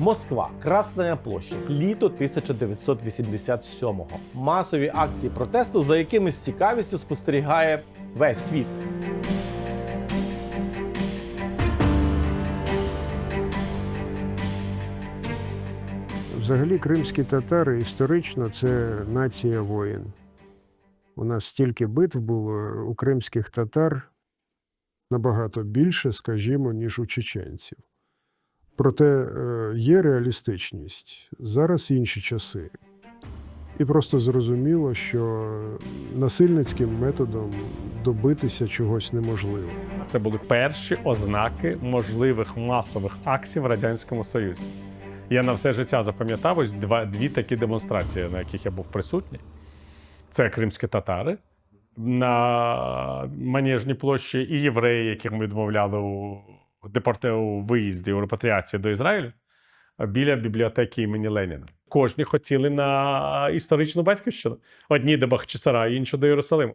Москва, Красна площа, літо 1987-го. Масові акції протесту, за якими з цікавістю спостерігає весь світ. Взагалі, кримські татари історично це нація воїн. У нас стільки битв було у кримських татар набагато більше, скажімо, ніж у чеченців. Проте е, є реалістичність. Зараз інші часи. І просто зрозуміло, що насильницьким методом добитися чогось неможливо. Це були перші ознаки можливих масових акцій в радянському Союзі. Я на все життя запам'ятав ось два, дві такі демонстрації, на яких я був присутній. Це кримські татари на Манежній площі і євреї, яким відмовляли у депорте у виїзді у репатріації до Ізраїлю біля бібліотеки імені Леніна. Кожні хотіли на історичну батьківщину. Одні до Бахчисара, інші до Єрусалиму.